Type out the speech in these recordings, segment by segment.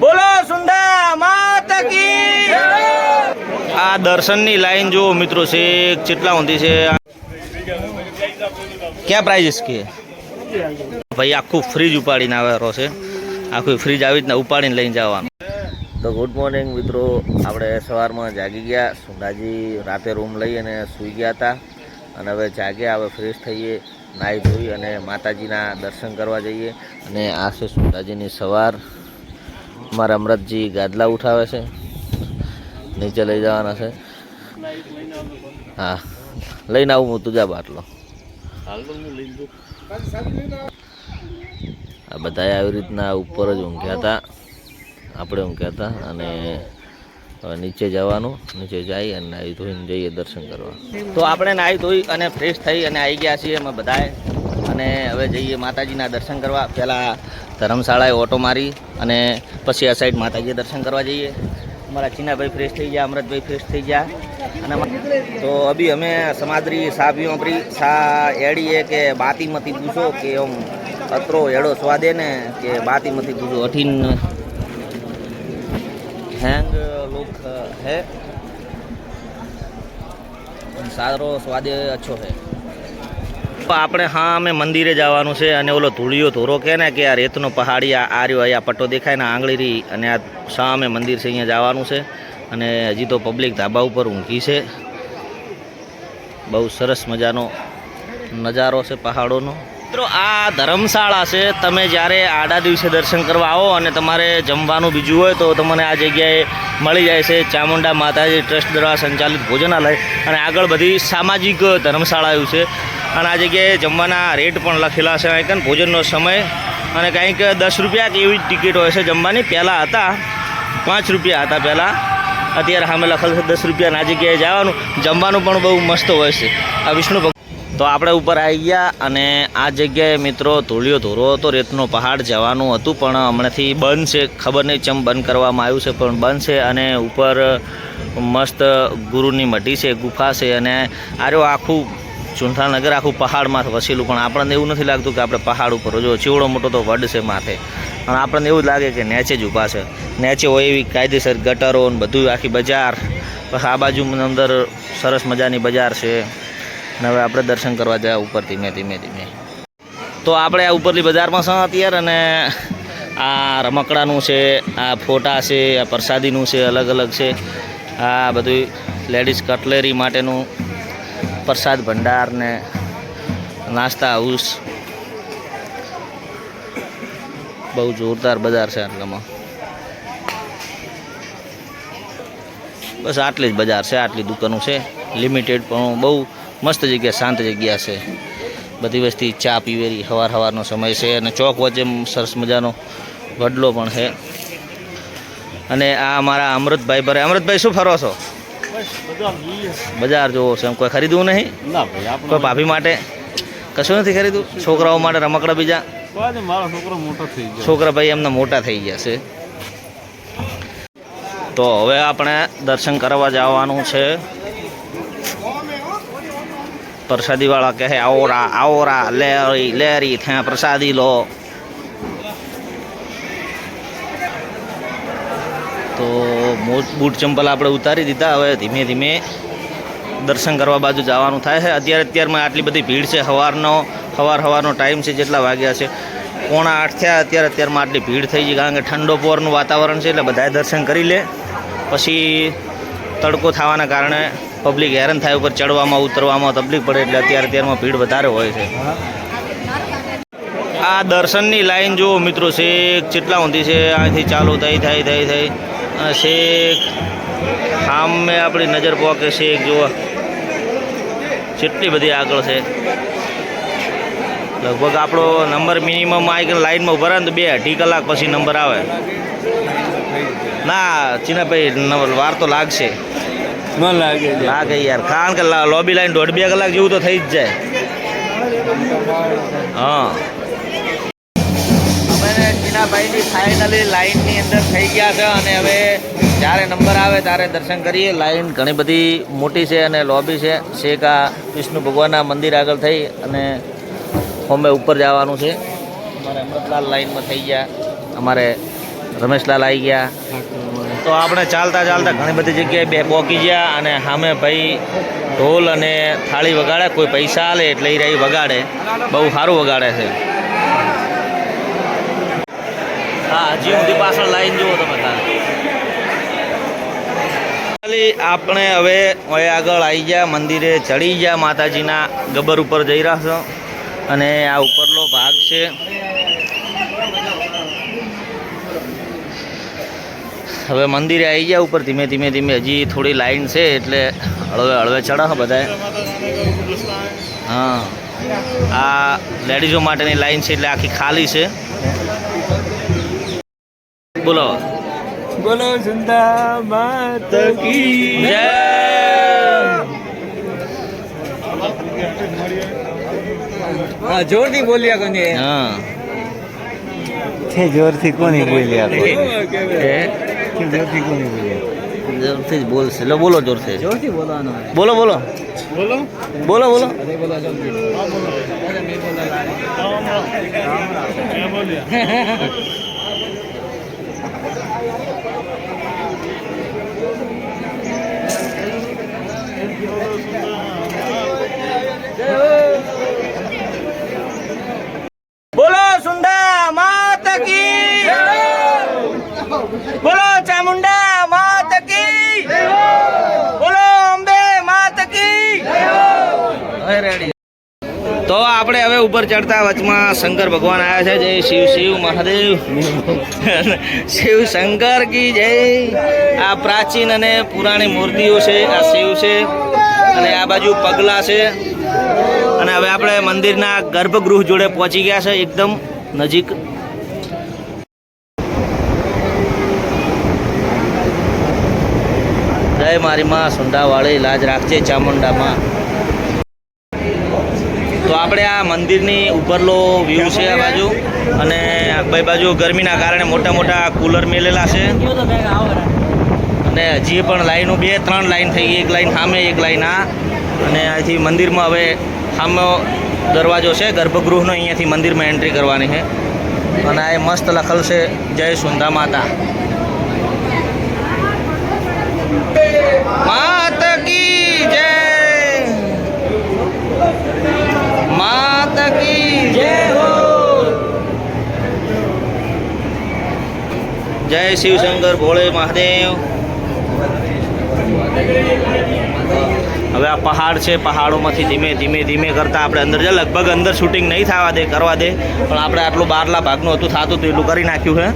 બોલો સુંદા માતા કી આ દર્શનની લાઈન જુઓ મિત્રો છે કેટલા ઊંધી છે. ક્યાં પ્રાઇઝ કે? ભાઈ આખું ફ્રીજ ઉપાડીને આવેલો છે. આખું ફ્રીજ આવી રીતના ઉપાડીને લઈને જવાનું. તો ગુડ મોર્નિંગ મિત્રો. આપણે સવારમાં જાગી ગયા. સુંદાજી રાતે રૂમ લઈ અને સૂઈ ગયા હતા. અને હવે જાગ્યા હવે ફ્રેશ થઈએ નાહી ધોઈ અને માતાજીના દર્શન કરવા જઈએ. અને આ છે સુંદાજીની સવાર. મારા અમરતજી ગાદલા ઉઠાવે છે. નીચે લઈ જવાના છે. હા, લઈને આવું હું તુજા બાટલો. આ બધા આવી રીતના ઉપર જ ઊંઘ્યા હતા. આપણે ઊંઘ્યા હતા અને હવે નીચે જવાનું, નીચે જઈ અને નાહી ધોઈને જઈએ દર્શન કરવા. તો આપણે નાહી ધોઈ અને ફ્રેશ થઈ અને આવી ગયા છીએ અમે બધાએ. અને હવે જઈએ માતાજીના દર્શન કરવા. પહેલાં ધર્મશાળાએ ઓટો મારી અને પછી આ સાઈડ માતાજીએ દર્શન કરવા જઈએ. અમારા ચીનાભાઈ ફ્રેશ થઈ ગયા અમૃતભાઈ ફ્રેશ થઈ ગયા. અને તો અભી અમે સમાદરી સાબી અમરી, સા એડીએ કે બાતીમતી પૂછો કે એમ અતરો, એડો, સ્વાદે ને કે બાતીમતી પૂછો. અઠીન હેંગ, લુક હે? સારો, સ્વાદે, અચ્છો હે. આપણે હા, અમે મંદિરે જવાનું છે અને ઓલો ધૂળિયો ધોરો કે ને કે આ રેતનો પહાડી, આ આર્યો અહીંયા પટ્ટો દેખાય ને આંગળી રહી અને આ સામે મંદિર છે, અહીંયા જવાનું છે. અને હજી તો પબ્લિક ધાબા ઉપર ઊંઘી છે. બહુ સરસ મજાનો નજારો છે પહાડોનો. મિત્રો, આ ધર્મશાળા છે. તમે જ્યારે આડા દિવસે દર્શન કરવા આવો અને તમારે જમવાનું બીજું હોય તો તમને આ જગ્યાએ મળી જાય છે ચામુંડા માતાજી ટ્રસ્ટ દ્વારા સંચાલિત ભોજનાલય. અને આગળ બધી સામાજિક ધર્મશાળાઓ છે. અને આ જગ્યાએ જમવાના રેટ પણ લખેલા છે કંઈક ભોજનનો સમય. અને કંઈક દસ રૂપિયા કે એવી ટિકિટ હોય છે જમવાની. પહેલાં હતા, પાંચ રૂપિયા હતા પહેલાં. અત્યારે સામે લખેલ છે દસ રૂપિયાના આ જગ્યાએ જવાનું. જમવાનું પણ બહુ મસ્ત હોય છે. આ વિષ્ણુ તો આપણે ઉપર આવી ગયા અને આ જગ્યાએ મિત્રો ધોળિયો ધોરો હતો. રેતનો પહાડ જવાનું હતું, પણ હમણાંથી બંધ છે. ખબર નહીં ચમ બંધ કરવામાં આવ્યું છે, પણ બંધ છે અને ઉપર મસ્ત ગુરુની મઢી છે, ગુફા છે અને આર્યો આખું ચુંઠાનગર આખું પહાડમાં વસેલું, પણ આપણને એવું નથી લાગતું કે આપણે પહાડ ઉપર જો ચીવડો મોટો તો વડ છે માથે. અને આપણને એવું જ લાગે કે નેચે જ ઊભા છે. નેચે હોય એવી કાયદેસર ગટરો ને બધું આખી બજાર. પછી આ બાજુ અંદર સરસ મજાની બજાર છે. અને હવે આપણે દર્શન કરવા જાય ઉપર ધીમે ધીમે ધીમે. તો આપણે આ ઉપરલી બજારમાં છે અત્યારે અને આ રમકડાનું છે, આ ફોટા છે, આ પ્રસાદીનું છે, અલગ અલગ છે. આ બધું લેડીઝ કટલેરી માટેનું પ્રસાદ ભંડાર ને નાસ્તા હાઉસ. બહુ જોરદાર બજાર છે આટલામાં. બસ આટલી જ બજાર છે, આટલી દુકાનો છે. લિમિટેડ પણ બહુ મસ્ત જગ્યા, શાંત જગ્યા છે. બધી વસ્તી ચા પીવેરી સવાર સવારનો સમય છે અને ચોક વચ્ચે સરસ મજાનો વડલો પણ છે. અને આ અમારા અમૃતભાઈ ભરે અમૃતભાઈ શું ફરો છો? બજાર જોવો છે. એમ કોઈ ખરીદવું નહીં? ના ભાઈ કોઈ ભાભી માટે? કશું નથી ખરીદવું? છોકરાઓ માટે રમકડા બીજા? મારો છોકરો મોટો થઈ ગયો. છોકરા ભાઈ એમના મોટા થઈ ગયા છે. તો હવે આપણે દર્શન કરવા જવાનું છે. પ્રસાદીવાળા કહે આવો કહે આવરા આવરા લેરી લેરી ત્યાં પ્રસાદી લો તો મોજ બૂટ ચંપલ આપણે ઉતારી દીધા. હવે ધીમે ધીમે દર્શન કરવા બાજુ જવાનું થાય છે. અત્યારે અત્યારમાં આટલી બધી ભીડ છે. સવારનો સવાર સવારનો ટાઈમ છે જેટલા વાગ્યા છે. પોણા આઠ થયા. અત્યારે અત્યારમાં આટલી ભીડ થઈ ગઈ કારણ કે ઠંડો પોરનું વાતાવરણ છે એટલે બધાએ દર્શન કરી લે. પછી તડકો થવાના કારણે પબ્લિક હેરાન થાય ઉપર ચડવામાં, ઉતરવામાં તકલીફ પડે એટલે અત્યારે અત્યારમાં ભીડ વધારે હોય છે. આ દર્શનની લાઈન જુઓ મિત્રો. છે કેટલા ઊંધી છે. અહીંથી ચાલુ થઈ થઈ થઈ થઈ. શેખ. સામે આપણી નજર પોકે શેખ જુઓ. કેટલી બધી આગળ છે. લગભગ આપણો નંબર મિનિમમ આવી લાઈનમાં ઊભા ને તો બે અઢી કલાક પછી નંબર આવે. ના ચીનાભાઈ વાર તો લાગશે. લાગે લાગે યાર. કારણ કે લોબી લાઈન દોઢ બે કલાક જેવું તો થઈ જ જાય. હા. ચીનાભાઈની ફાઇનલી લાઇનની અંદર થઈ ગયા છે અને હવે જ્યારે નંબર આવે ત્યારે દર્શન કરીએ. લાઇન ઘણી બધી મોટી છે અને લોબી છે. શેખ આ વિષ્ણુ ભગવાનના મંદિર આગળ થઈ અને હોમે ઉપર જવાનું છે. અમારે અમૃતલાલ લાઇનમાં થઈ ગયા. અમારે રમેશલાલ આવી ગયા. તો આપણે ચાલતા ચાલતા ઘણી બધી જગ્યાએ બે પોકી ગયા અને સામે ભાઈ ઢોલ અને થાળી વગાડે. કોઈ પૈસા આલે એટલે એ રહી વગાડે. બહુ સારું વગાડે છે. હા, હજી સુધી પાછળ લાઈન જુઓ તમે ખાલી આપણે હવે હવે આગળ આવી ગયા, મંદિરે ચડી ગયા, માતાજીના ગબર ઉપર જઈ રહ્યા છો. અને આ ઉપરનો ભાગ છે. હવે મંદિરે આવી ગયા ઉપર, ધીમે ધીમે ધીમે. હજી થોડી લાઈન છે, એટલે હળવે હળવે ચડા બધાએ હા. આ લેડીઝો માટેની લાઈન છે, એટલે આખી ખાલી છે. બોલો બોલો સુંદા માત કી જય. હા જોરથી બોલ્યા કોને? હા. છે જોરથી કોની બોલ્યા એ. જોરથી કોની બોલ્યા? જોરથી જ બોલશે. લો બોલો જોરથી. જોરથી બોલવાનો બોલો બોલો. બોલો. બોલો બોલો. બોલો સુંદા માત કી બોલો ચામુંડા માત કી બોલો અંબે માત કી હવે રેડી તો આપણે હવે ઉપર ચડતા વચમાં શંકર ભગવાન આવ્યા છે. જય શિવ શિવ, મહાદેવ. શિવ શંકર કી જય. આ પ્રાચીન અને પુરાણી મૂર્તિઓ છે, આ શિવ છે, અને આ બાજુ પગલા છે. અને હવે આપણે મંદિરના ગર્ભગૃહ જોડે પહોંચી ગયા છે, એકદમ નજીક. જય મારી માં સુંડાવાળી લાજ રાખજે ચામુંડામાં. આપણે આ મંદિરની ઉપરલો વ્યૂ છે આ બાજુ. અને બે બાજુ ગરમીના કારણે મોટા મોટા કુલર મેલેલા છે. અને હજી પણ લાઈનો બે, ત્રણ લાઈન થઈ ગઈ. એક લાઈન સામે, એક લાઈન આ. અને અહીંથી મંદિરમાં હવે સામે દરવાજો છે. ગર્ભગૃહનો અહીંયાથી મંદિરમાં એન્ટ્રી કરવાની છે. અને આ મસ્ત લખલ છે, જય સુંદા માતા. માત માત કી જય હો જય શિવ શંકર ભોળે મહાદેવ હવે આ પહાડ છે, પહાડોમાંથી ધીમે ધીમે ધીમે કરતા આપણે અંદર જ, લગભગ અંદર શૂટિંગ નહીં થવા દે, કરવા દે, પણ આપણે આટલું બારલા ભાગનું હતું, થતું હતું, એટલું કરી નાખ્યું છે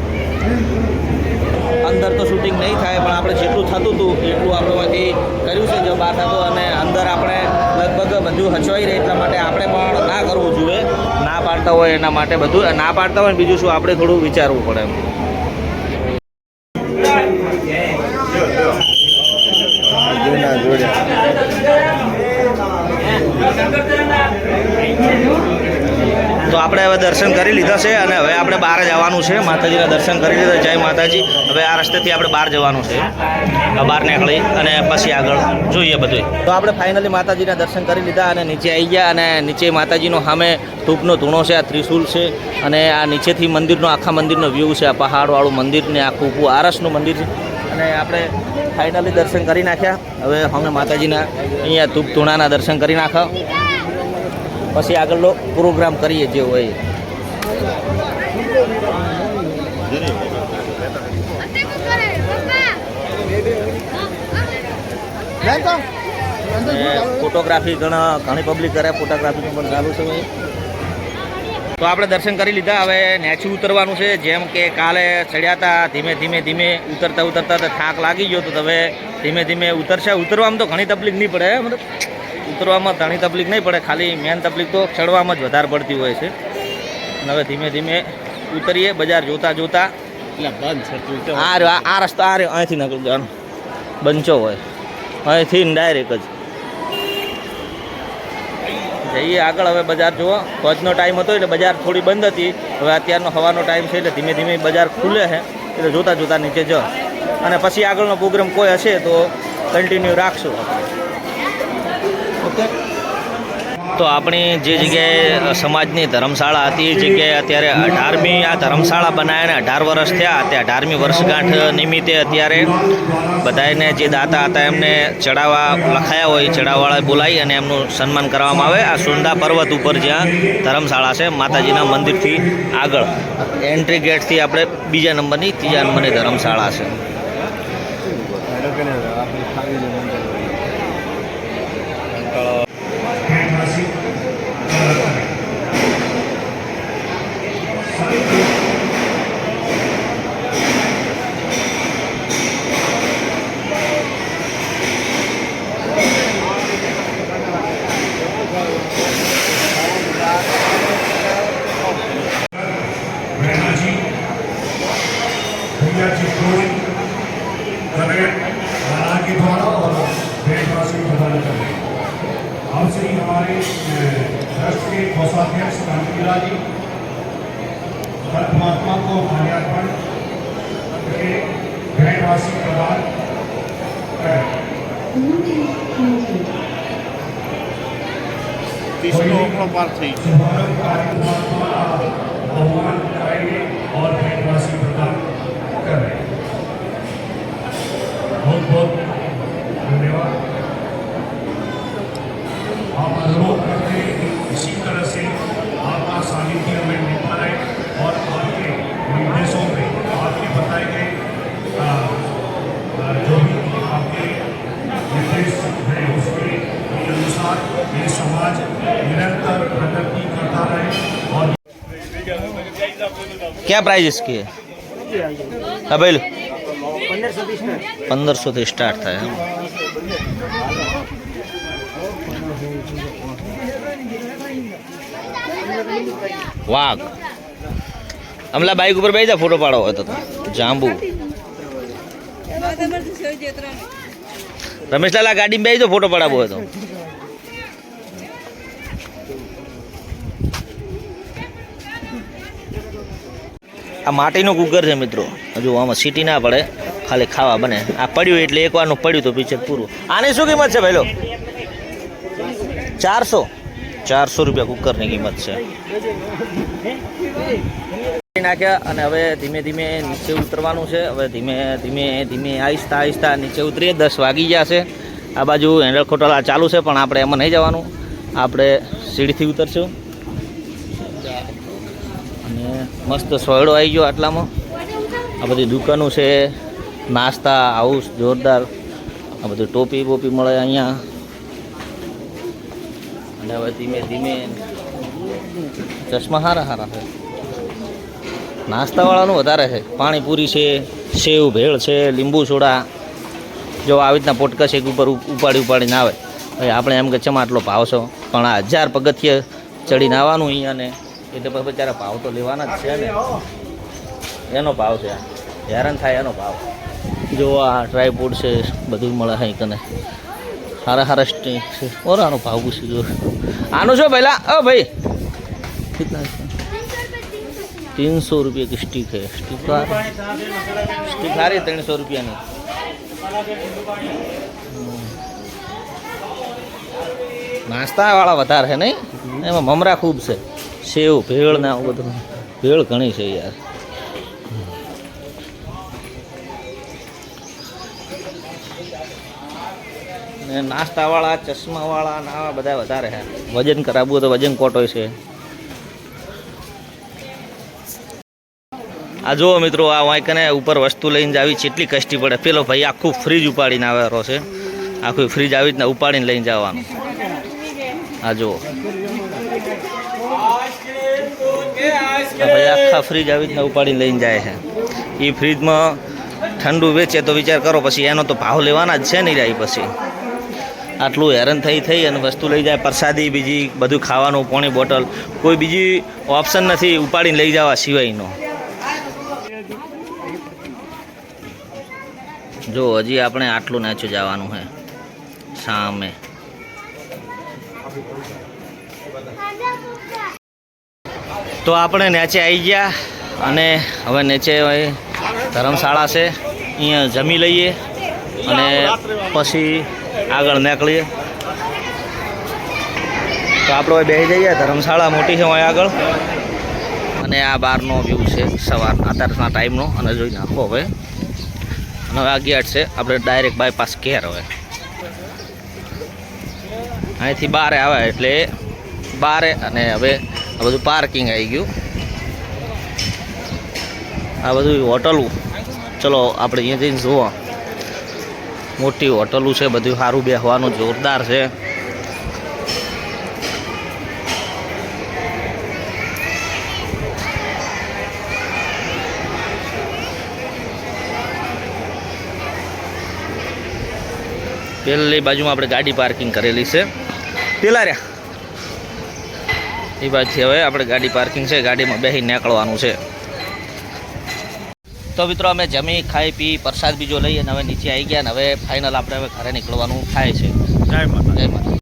અંદર તો શૂટિંગ નહીં થાય, પણ આપણે જેટલું થતું હતું, એટલું આપણેમાંથી કર્યું છે, જો બહાર થતું, અને અંદર આપણે લગભગ બધું હચવાઈ રહે એટલા માટે આપણે પણ ના કરવું જોઈએ. ના પાડતા હોય એના માટે બધું, ના પાડતા હોય બીજું શું, આપણે થોડું વિચારવું પડે એમ જૂના જોડે તો આપણે હવે દર્શન કરી લીધા છે અને હવે આપણે બહાર જવાનું છે. માતાજીના દર્શન કરી લીધા. જય માતાજી. હવે આ રસ્તેથી આપણે બહાર જવાનું છે. બહાર નીકળી અને પછી આગળ જોઈએ બધું તો આપણે ફાઇનલી માતાજીના દર્શન કરી લીધા અને નીચે આવી ગયા અને નીચે માતાજીનો સામે ધૂપનો ધૂણો છે, આ ત્રિશુલ છે અને આ નીચેથી મંદિરનો, આખા મંદિરનો વ્યૂ છે, આ પહાડવાળું મંદિર ને આખું ઊભું આરસનું મંદિર છે. અને આપણે ફાઇનલી દર્શન કરી નાખ્યા. હવે અમે માતાજીના અહીંયા ધૂપ ધૂણાના દર્શન કરી નાખ્યા. પછી આગળનો પ્રોગ્રામ કરીએ જે હોય. ફોટોગ્રાફી ઘણા, ઘણી પબ્લિક કરે, ફોટોગ્રાફીનું પણ ચાલુ છે. તો આપણે દર્શન કરી લીધા. હવે નેચું ઉતરવાનું છે. જેમ કે કાલે ચડ્યા હતા, ધીમે ધીમે ધીમે ઉતરતા ઉતરતા થાક લાગી ગયો તો હવે ધીમે ધીમે ઉતરશે. ઉતરવામાં તો ઘણી તકલીફ નહીં પડે મતલબ. ઉતરવામાં ઘણી તકલીફ નહીં પડે ખાલી મેન તકલીફ તો ચડવામાં જ વધારે પડતી હોય છે. હવે ધીમે ધીમે ઉતરીએ બજાર જોતા જોતા. આ આ રસ્તો આ રહ્યો અહીંથી નીકળી જવાનું. બંચો હોય. અહીંથી ડાયરેક્ટ જ. જઈએ આગળ હવે બજાર જુઓ. ફોજનો ટાઈમ હતો એટલે બજાર થોડી બંધ હતી. હવે અત્યારનો હવાનો ટાઈમ છે એટલે ધીમે ધીમે બજાર ખુલે છે. એટલે જોતા જોતા નીચે જ. અને પછી આગળનો પ્રોગ્રામ કોઈ હશે તો કન્ટિન્યુ રાખશું. તો આપણી જે જગ્યાએ સમાજની ધર્મશાળા હતી એ જગ્યાએ અત્યારે અઢારમી આ ધર્મશાળા બનાવીને અઢાર વર્ષ થયા, તે અઢારમી વર્ષગાંઠ નિમિત્તે અત્યારે બધાને જે દાતા હતા એમને ચડાવવા લખાયા હોય ચડાવવાળા બોલાવી અને એમનું સન્માન કરવામાં આવે. આ સુંદા પર્વત ઉપર જ્યાં ધર્મશાળા છે, માતાજીના મંદિરથી આગળ. એન્ટ્રી ગેટથી આપણે બીજા નંબરની, ત્રીજા નંબરની ધર્મશાળા છે. कोषाध्यक्ष कांतिला जी परमात्मा को माल्यार्पण करके भेंटवासी प्रदान करें शुभारंभ कार्यक्रम द्वारा आह्वान करेंगे और भेंटवासी प्रदान करें बहुत बहुत धन्यवाद क्या प्राइस इसकी है हाँ भाई पंद्रह सौ થી સ્ટાર્ટ થાય એમ વાઘ અમલા બાઈક ઉપર બેસી જા ફોટો પાડો હોય તો તો. જાંબુ રમેશલાલ આ ગાડીમાં બેસી જાઓ ફોટો પડાવવો હોય આ માટીનું કુકર છે મિત્રો. હજુ આમાં સીટી ના પડે, ખાલી ખાવા બને. આ પડ્યું એટલે એકવારનું પડ્યું તો પીછે પૂરું. આની શું કિંમત છે ભાઈલો? ચારસો. ચારસો રૂપિયા કુકરની કિંમત છે. નાખ્યા અને હવે ધીમે ધીમે નીચે ઉતરવાનું છે. હવે ધીમે ધીમે ધીમે આહિસ્તા આહિસ્તા નીચે ઉતરીએ. દસ વાગી જશે આ બાજુ હેન્ડલ ખોટલા ચાલુ છે, પણ આપણે એમાં નહીં જવાનું. આપણે સીડીથી ઉતરશું. અને મસ્ત સોયડો આવી ગયો આટલામાં. આ બધી દુકાનો છે, નાસ્તા હાઉસ જોરદાર. આ બધી ટોપી બોપી મળે અહીંયા. અને હવે ધીમે ધીમે ચશ્મા સારા સારા છે. નાસ્તાવાળાનું વધારે છે. પાણીપુરી છે, સેવ ભેળ છે, લીંબુ સોડા. જો આવી રીતના પોટકા શેક ઉપર ઉપ- ઉપાડી ઉપાડીને આવે. ભાઈ આપણે એમ કે ચમાટલો ભાવ છો પણ આ હજાર પગથિયે ચડીને આવવાનું અહીંયા એટલે પછી બચારા ભાવ તો લેવાના જ છે ને. એનો ભાવ છે. હેરાન થાય એનો ભાવ. જો આ ડ્રાયફ્રૂટ છે બધું મળે હા કને સારા સારા સ્ટે છે. ઓર આનો ભાવ પૂછી જો આનો છો પહેલાં અ ભાઈ. કેટલા તીનસો રૂપિયા કે સ્ટીક છે. સ્ટીક સ્ટીક સારી ત્રણસો રૂપિયાની. નાસ્તા વાળા વધારે છે નહીં? એમાં મમરા ખૂબ છે. સેવ, ભેળ ને આવું બધું. ભેળ ઘણી છે યાર. ને નાસ્તાવાળા, ચશ્માવાળા ને બધા વધારે છે. વજન કરાવવું તો વજન કોટ હોય છે. આ જુઓ મિત્રો, આ વાંકને ઉપર વસ્તુ લઈને જાવી ચેટલી કષ્ટી પડે. પેલો ભાઈ આખું ફ્રીજ ઉપાડીને આવેલો છે. આખું ફ્રીજ આવી રીતના ઉપાડીને લઈને જવાનું. આ જુઓ. ભાઈ આખા ફ્રીજ આવી રીતના ઉપાડીને લઈને જાય છે. એ ફ્રીજમાં ઠંડુ વેચે તો વિચાર કરો, પછી એનો તો ભાવ લેવાના જ છે નહીં જાય પછી. આટલું હેરાન થઈ થઈ અને વસ્તુ લઈ જાય, પ્રસાદી બીજી બધું ખાવાનું, પોણી બોટલ, કોઈ બીજી ઓપ્શન નથી ઉપાડીને લઈ જવા સિવાયનો. જો હજી આપણે આટલું નાચું જવાનું છે. સામે. તો આપણે નીચે આવી ગયા અને હવે નીચે ધર્મશાળા છે. અહીંયા જમી લઈએ અને પછી આગળ નીકળીએ. તો આપણે બેસી જઈએ ધર્મશાળા મોટી છે અહીંયા આગળ. અને આ બહારનો વ્યૂ છે સવારના, અત્યારના ટાઈમનો અને જોઈ નાખો હવે. અને હવે આ ગેટ છે. આપણે ડાયરેક્ટ બાયપાસ ઘેર હવે. અહીંથી બારે આવે એટલે બારે અને હવે આ બધું પાર્કિંગ આવી ગયું. આ બધું હોટલું. ચલો, આપણે અહીંયા જઈને જુઓ. મોટી હોટલું છે, બધું સારું બેસવાનું જોરદાર છે. પહેલી બાજુમાં આપણે ગાડી પાર્કિંગ કરેલી છે. પેલા રહ્યા. એ બાજુથી હવે આપણે ગાડી પાર્કિંગ છે ગાડીમાં બેસી નીકળવાનું છે. તો મિત્રો અમે જમી ખાઈ પી પ્રસાદ બીજો લઈ અને હવે નીચે આવી ગયા અને હવે ફાઇનલ આપણે હવે ઘરે નીકળવાનું થાય છે. જય માતા જય માતા